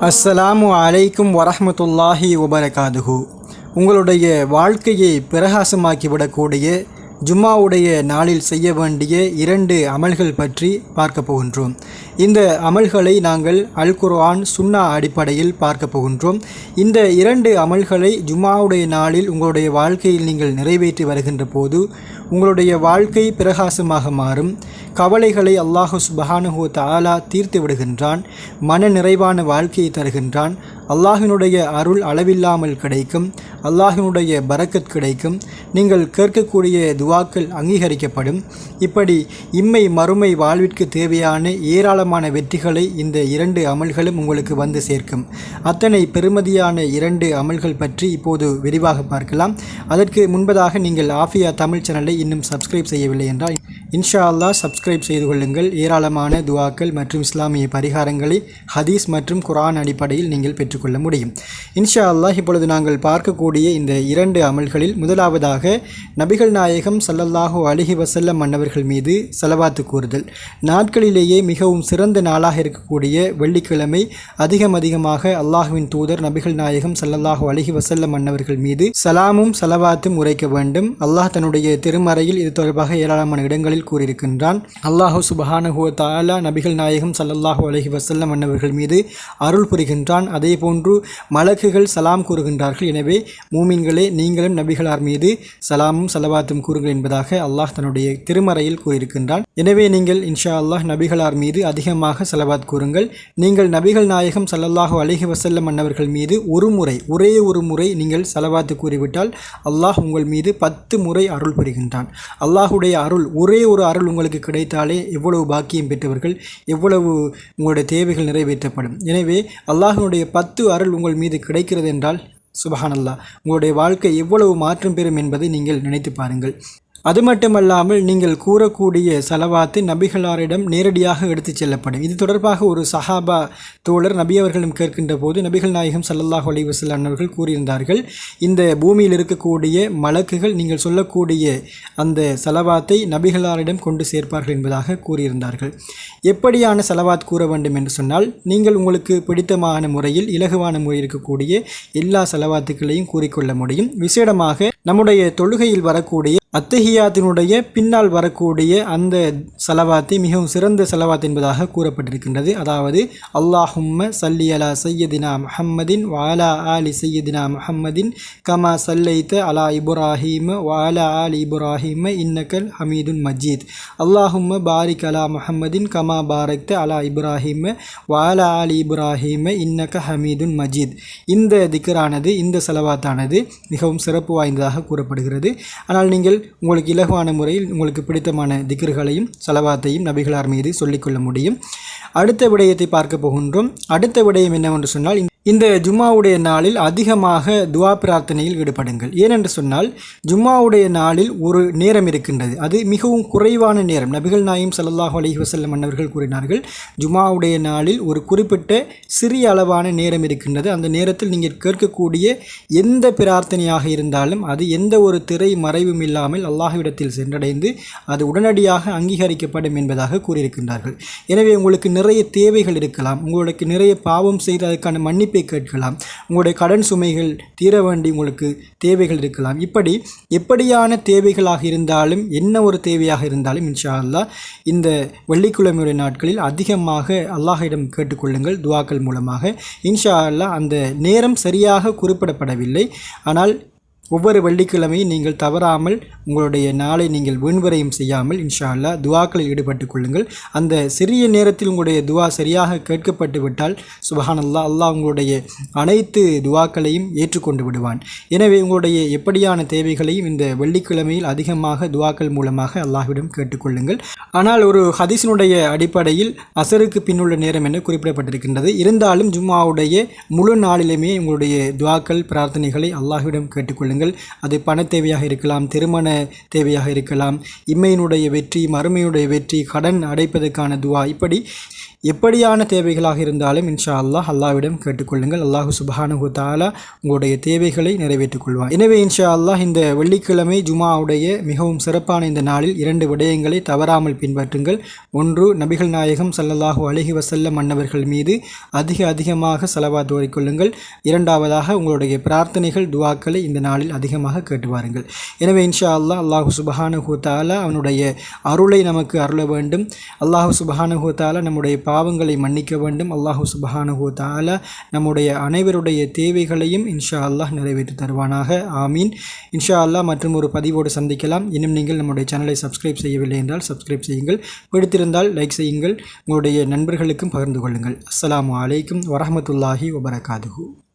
அஸ்ஸலாமு அலைக்கும் வரஹ்மத்துல்லாஹி வபரகாதுஹு. உங்களுடைய வாழ்க்கையை பிரகாசமாக்கிவிடக்கூடிய ஜும்மாவுடைய நாளில் செய்ய வேண்டிய இரண்டு அமல்கள் பற்றி பார்க்க போகின்றோம். இந்த அமல்களை நாங்கள் அல் குர்ஆன் சுன்னா அடிப்படையில் பார்க்க போகின்றோம். இந்த இரண்டு அமல்களை ஜும்மாவுடைய நாளில் உங்களுடைய வாழ்க்கையில் நீங்கள் நிறைவேற்றி வருகின்ற போது உங்களுடைய வாழ்க்கை பிரகாசமாக மாறும். கவலைகளை அல்லாஹு சுபஹானுஹு தாலா தீர்த்து விடுகின்றான். மன நிறைவான வாழ்க்கையை தருகின்றான். அல்லாஹினுடைய அருள் அளவில்லாமல் கிடைக்கும் அல்லாஹினுடைய பரக்கத் கிடைக்கும். நீங்கள் கேட்கக்கூடிய துவாக்கள் அங்கீகரிக்கப்படும். இப்படி இம்மை மறுமை வாழ்விற்கு தேவையான ஏராளமான வெற்றிகளை இந்த இரண்டு அமல்களும் உங்களுக்கு வந்து சேர்க்கும். அத்தனை பெருமதியான இரண்டு அமல்கள் பற்றி இப்போது விரிவாக பார்க்கலாம். அதற்கு முன்பதாக நீங்கள் ஆஃபியா தமிழ் சேனலை இன்னும் சப்ஸ்கிரைப் செய்யவில்லை என்றால் இன்ஷா அல்லாஹ் சப்ஸ்கிரைப் செய்து கொள்ளுங்கள். ஏராளமான துவாக்கள் மற்றும் இஸ்லாமிய பரிகாரங்களை ஹதீஸ் மற்றும் குரான் அடிப்படையில் நீங்கள் பெற்றுக்கொள்ள முடியும். இன்ஷா அல்லாஹ் இப்பொழுது நாங்கள் பார்க்கக்கூடிய இந்த இரண்டு அமல்களில் முதலாவதாக நபிகள் நாயகம் சல்லல்லாஹூ அலிஹி வசல்லம் மன்னவர்கள் மீது செலவாத்து கூறுதல். நாட்களிலேயே மிகவும் சிறந்த நாளாக இருக்கக்கூடிய வெள்ளிக்கிழமை அதிகம் அதிகமாக அல்லாஹுவின் தூதர் நபிகள் நாயகம் சல்லல்லாஹூ அலிஹி வசல்லம் மன்னவர்கள் மீது சலாமும் செலவாத்தும் உரைக்க வேண்டும். அல்லாஹ் தன்னுடைய திருமறையில் இது தொடர்பாக ஏராளமான இடங்களில் கூறியிருக்கின்றான். அல்லாஹு சுபஹானஹு தாலா நபிகள் நாயகம் ஸல்லல்லாஹு அலஹி வசல்லம் மன்னவர்கள் மீது அருள் புரிகின்றான். அதே போன்று மலக்குகள் சலாம் கூறுகின்றார்கள். எனவே மூமின்களே நீங்களும் நபிகளார் மீது சலாமும் சலவாத்தும் கூறுங்கள் என்பதாக அல்லாஹ் தன்னுடைய திருமறையில் கூறியிருக்கின்றான். எனவே நீங்கள் இன்ஷா அல்லாஹ் நபிகளார் மீது அதிகமாக செலவாத் கூறுங்கள். நீங்கள் நபிகள் நாயகம் சல்லல்லாஹு அலைஹி வசல்லம் மன்னவர்கள் மீது ஒரு முறை ஒரே ஒரு முறை நீங்கள் செலவாத்து கூறிவிட்டால் அல்லாஹ் உங்கள் மீது பத்து முறை அருள் புரிகின்றான். அல்லாஹுடைய அருள் ஒரே ஒரு அருள் உங்களுக்கு கிடைத்தாலே எவ்வளவு பாக்கியம் பெற்றவர்கள் எவ்வளவு உங்களுடைய தேவைகள் நிறைவேற்றப்படும். எனவே அல்லாஹினுடைய பத்து அருள் உங்கள் மீது கிடைக்கிறது என்றால் சுபஹானல்லா உங்களுடைய வாழ்க்கை எவ்வளவு மாற்றம் பெறும் என்பதை நீங்கள் நினைத்து பாருங்கள். அது மட்டுமல்லாமல் நீங்கள் கூறக்கூடிய செலவாத்து நபிகளாரிடம் நேரடியாக எடுத்துச் செல்லப்படும். இது தொடர்பாக ஒரு சஹாபா தோழர் நபி அவர்களும் கேட்கின்ற போது நபிகள் நாயகம் சல்லல்லாஹ் அலைஹி அவர்கள் கூறியிருந்தார்கள் இந்த பூமியில் இருக்கக்கூடிய மலக்குகள் நீங்கள் சொல்லக்கூடிய அந்த செலவாத்தை நபிகளாரிடம் கொண்டு சேர்ப்பார்கள் என்பதாக கூறியிருந்தார்கள். எப்படியான செலவாத் கூற வேண்டும் என்று சொன்னால் நீங்கள் உங்களுக்கு பிடித்தமான முறையில் இலகுவான முறையில் இருக்கக்கூடிய எல்லா செலவாத்துக்களையும் கூறிக்கொள்ள முடியும். விசேடமாக நம்முடைய தொழுகையில் வரக்கூடிய அத்தஹியாத்தினுடைய பின்னால் வரக்கூடிய அந்த செலவாத்தை மிகவும் சிறந்த செலவாத் என்பதாக கூறப்பட்டிருக்கின்றது. அதாவது அல்லாஹும்ம சல்லி அலா சையதினா முஹம்மதின் வாலா ஆலி சையதினா முஹம்மதின் கமா சல்லைத்த அலா இப்ராஹீம வாலா ஆலி இப்ராஹீம இன்னக்கல் ஹமீதுன் மஜீத். அல்லாஹும்ம பாரிக் அலா முஹம்மதின் கமா பாரக்த அலா இப்ராஹிம வாலா ஆலி இப்ராஹிம இன்னக்க ஹமீதுன் மஜீத். இந்த திக்கரானது இந்த செலவாத்தானது மிகவும் சிறப்பு வாய்ந்ததாக கூறப்படுகிறது. ஆனால் நீங்கள் உங்களுக்கு இலகுவான முறையில் உங்களுக்கு பிடித்தமான திக்ருகளையும் செலவாத்தையும் நபிகளார் மீது சொல்லிக்கொள்ள முடியும். அடுத்த விடயத்தை பார்க்க போகின்றோம். அடுத்த விடயம் என்னவென்று சொன்னால் இந்த ஜும்மாவுடைய நாளில் அதிகமாக துவா பிரார்த்தனையில் ஈடுபடுங்கள். ஏனென்று சொன்னால் ஜும்மாவுடைய நாளில் ஒரு நேரம் இருக்கின்றது. அது மிகவும் குறைவான நேரம். நபிகள் நாயும் ஸல்லல்லாஹு அலஹி வசல்லம் அன்னவர்கள் கூறினார்கள் ஜும்மாவுடைய நாளில் ஒரு குறிப்பிட்ட சிறிய அளவான நேரம் இருக்கின்றது. அந்த நேரத்தில் நீங்கள் கேட்கக்கூடிய எந்த பிரார்த்தனையாக இருந்தாலும் அது எந்த ஒரு திரை மறைவும் இல்லாமல் அல்லாஹ்விடத்தில் சென்றடைந்து அது உடனடியாக அங்கீகரிக்கப்படும் என்பதாக கூறியிருக்கின்றார்கள். எனவே உங்களுக்கு நிறைய தேவைகள் இருக்கலாம். உங்களுக்கு நிறைய பாவம் செய்து மன்னிப்பு கேட்கலாம். உங்களுடைய கடன் சுமைகள் தீர வேண்டி உங்களுக்கு தேவைகள் இருக்கலாம். இப்படி எப்படியான தேவைகளாக இருந்தாலும் என்ன ஒரு தேவையாக இருந்தாலும் இன்ஷா அல்லாஹ் இந்த வெள்ளிக்கிழமையுடைய நாட்களில் அதிகமாக அல்லாஹிடம் கேட்டுக்கொள்ளுங்கள் துவாக்கள் மூலமாக. இன்ஷா அல்லாஹ் அந்த நேரம் சரியாக குறிப்பிடப்படவில்லை. ஆனால் ஒவ்வொரு வெள்ளிக்கிழமையும் நீங்கள் தவறாமல் உங்களுடைய நாளை நீங்கள் வீண்வரையும் செய்யாமல் இன்ஷா அல்லா துவாக்களில் ஈடுபட்டுக் கொள்ளுங்கள். அந்த சிறிய நேரத்தில் உங்களுடைய துவா சரியாக கேட்கப்பட்டு விட்டால் சுபஹான் அல்லாஹ் அல்லாஹ் உங்களுடைய அனைத்து துவாக்களையும் ஏற்றுக்கொண்டு விடுவான். எனவே உங்களுடைய எப்படியான தேவைகளையும் இந்த வெள்ளிக்கிழமையில் அதிகமாக துவாக்கள் மூலமாக அல்லாஹ்விடம் கேட்டுக்கொள்ளுங்கள் ஆனால் ஒரு ஹதீஸினுடைய அடிப்படையில் அசருக்கு பின்னுள்ள நேரம் என குறிப்பிடப்பட்டிருக்கின்றது? இருந்தாலும் ஜும்மாவுடைய முழு நாளிலுமே உங்களுடைய துவாக்கள் பிரார்த்தனைகளை அல்லாஹ்விடம் கேட்டுக்கொள்ளுங்கள் காரணங்கள். அது பண தேவையாக இருக்கலாம் திருமண தேவையாக இருக்கலாம் இம்மையினுடைய வெற்றி மறுமையுடைய வெற்றி கடன் அடைப்பதற்கான துவா. இப்படி எப்படியான தேவைகளாக இருந்தாலும் இன்ஷா அல்லாஹ் அல்லாவிடம் கேட்டுக்கொள்ளுங்கள். அல்லாஹு சுபஹானுஹு தாலா உங்களுடைய தேவைகளை நிறைவேற்றிக் கொள்வார் எனவே இன்ஷா அல்லாஹ் இந்த வெள்ளிக்கிழமை ஜுமாவுடைய மிகவும் சிறப்பான இந்த நாளில் இரண்டு விடயங்களை தவறாமல் பின்பற்றுங்கள். ஒன்று நபிகள் நாயகம் சல்லல்லாஹு அலைஹி வசல்ல மன்னவர்கள் மீது அதிக அதிகமாக செலவாத்து ஓடிக்கொள்ளுங்கள் இரண்டாவதாக உங்களுடைய பிரார்த்தனைகள் துவாக்களை இந்த நாளில் அதிகமாக கேட்டு வாருங்கள். எனவே இன்ஷா அல்லாஹ் அல்லாஹு சுபஹானு தாலா அவனுடைய அருளை நமக்கு அருள வேண்டும். அல்லாஹு சுபஹானு தாலா நம்முடைய பாவங்களை மன்னிக்க வேண்டும். அல்லாஹு சுபஹானு தாலா நம்முடைய அனைவருடைய தேவைகளையும் இன்ஷா அல்லாஹ் நிறைவேற்றி தருவானாக. ஆமீன். இன்ஷா அல்லாஹ் மற்றும் ஒரு பதிவோடு சந்திக்கலாம். இன்னும் நீங்கள் நம்முடைய சேனலை சப்ஸ்கிரைப் செய்யவில்லை என்றால் சப்ஸ்கிரைப் செய்யுங்கள். பிடித்திருந்தால் லைக் செய்யுங்கள். உங்களுடைய நண்பர்களுக்கும் பகிர்ந்து கொள்ளுங்கள். அஸ்லாம் அலைக்கும் வரமத்துல்லாஹி வபரகாதுஹு.